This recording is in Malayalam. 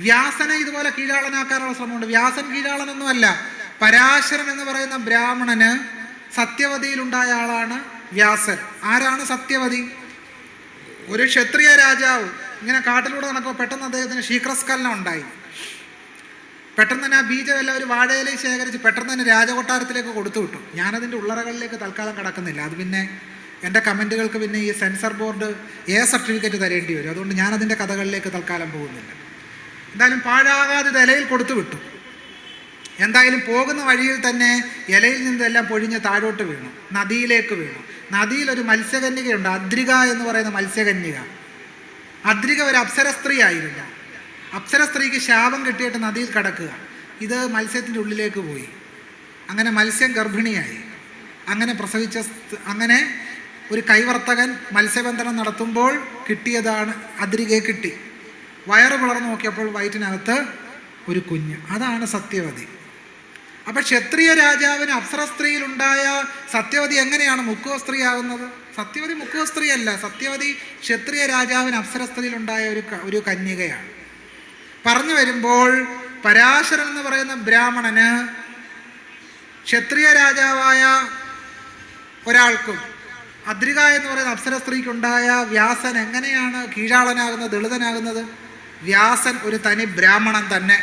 വ്യാസനെ ഇതുപോലെ കീഴാളനാക്കാനുള്ള ശ്രമമുണ്ട്. വ്യാസൻ കീഴാളനൊന്നുമല്ല. പരാശരൻ എന്ന് പറയുന്ന ബ്രാഹ്മണന് സത്യവതിയിലുണ്ടായ ആളാണ് വ്യാസൻ. ആരാണ് സത്യവതി? ഒരു ക്ഷത്രിയ രാജാവ്. ഇങ്ങനെ കാട്ടിലൂടെ നടക്കുമ്പോൾ പെട്ടെന്ന് അദ്ദേഹത്തിന് ശീക്രസ്കലനം ഉണ്ടായി. പെട്ടെന്ന് തന്നെ ആ ബീജമെല്ലാം ഒരു വാഴയിലേക്ക് ശേഖരിച്ച് പെട്ടെന്ന് തന്നെ രാജകൊട്ടാരത്തിലേക്ക് കൊടുത്തു വിട്ടു. ഞാനതിന്റെ ഉള്ളറകളിലേക്ക് തൽക്കാലം കടക്കുന്നില്ല. അത് പിന്നെ എന്റെ കമന്റുകൾക്ക് പിന്നെ ഈ സെൻസർ ബോർഡ് എ സർട്ടിഫിക്കറ്റ് തരേണ്ടി വരും. അതുകൊണ്ട് ഞാനതിന്റെ കഥകളിലേക്ക് തൽക്കാലം പോകുന്നില്ല. എന്തായാലും പാഴാകാതെ ഇലയിൽ കൊടുത്തു വിട്ടു. എന്തായാലും പോകുന്ന വഴിയിൽ തന്നെ ഇലയിൽ നിന്നെല്ലാം പൊഴിഞ്ഞ് താഴോട്ട് വീണു നദിയിലേക്ക് വീണു. നദിയിൽ ഒരു മത്സ്യകന്യകയുണ്ട് അദ്രിക എന്ന് പറയുന്ന മത്സ്യകന്യക. അദ്രിക ഒരു അപ്സര സ്ത്രീ ആയിരുന്നു അപ്സര സ്ത്രീക്ക് ശാപം കിട്ടിയിട്ട് നദിയിൽ കിടക്കുക. ഇത് മത്സ്യത്തിന്റെ ഉള്ളിലേക്ക് പോയി. അങ്ങനെ മത്സ്യം ഗർഭിണിയായി. അങ്ങനെ പ്രസവിച്ച അങ്ങനെ ഒരു കൈവർത്തകൻ മത്സ്യബന്ധനം നടത്തുമ്പോൾ കിട്ടിയതാണ് അദ്രികയെ കിട്ടി. വയറ് വളർന്നു നോക്കിയപ്പോൾ വയറ്റിനകത്ത് ഒരു കുഞ്ഞ്. അതാണ് സത്യവതി. അപ്പൊ ക്ഷത്രിയ രാജാവിന് അപ്സര സ്ത്രീയിലുണ്ടായ സത്യവതി എങ്ങനെയാണ് മുക്കുവ സ്ത്രീ ആകുന്നത് സത്യവതി മുക്കുവ സ്ത്രീ അല്ല സത്യവതി ക്ഷത്രിയ രാജാവിന് അപ്സര സ്ത്രീയിലുണ്ടായ ഒരു ഒരു കന്യകയാണ്. പറഞ്ഞു വരുമ്പോൾ പരാശരൻ എന്ന് പറയുന്ന ബ്രാഹ്മണന് ക്ഷത്രിയ രാജാവായ ഒരാൾക്കും അദ്രിക എന്ന് പറയുന്ന അപ്സര സ്ത്രീക്കുണ്ടായ വ്യാസൻ എങ്ങനെയാണ് കീഴാളനാകുന്നത് ദളിതനാകുന്നത്? വ്യാസൻ ഒരു തനി ബ്രാഹ്മണൻ തന്നെ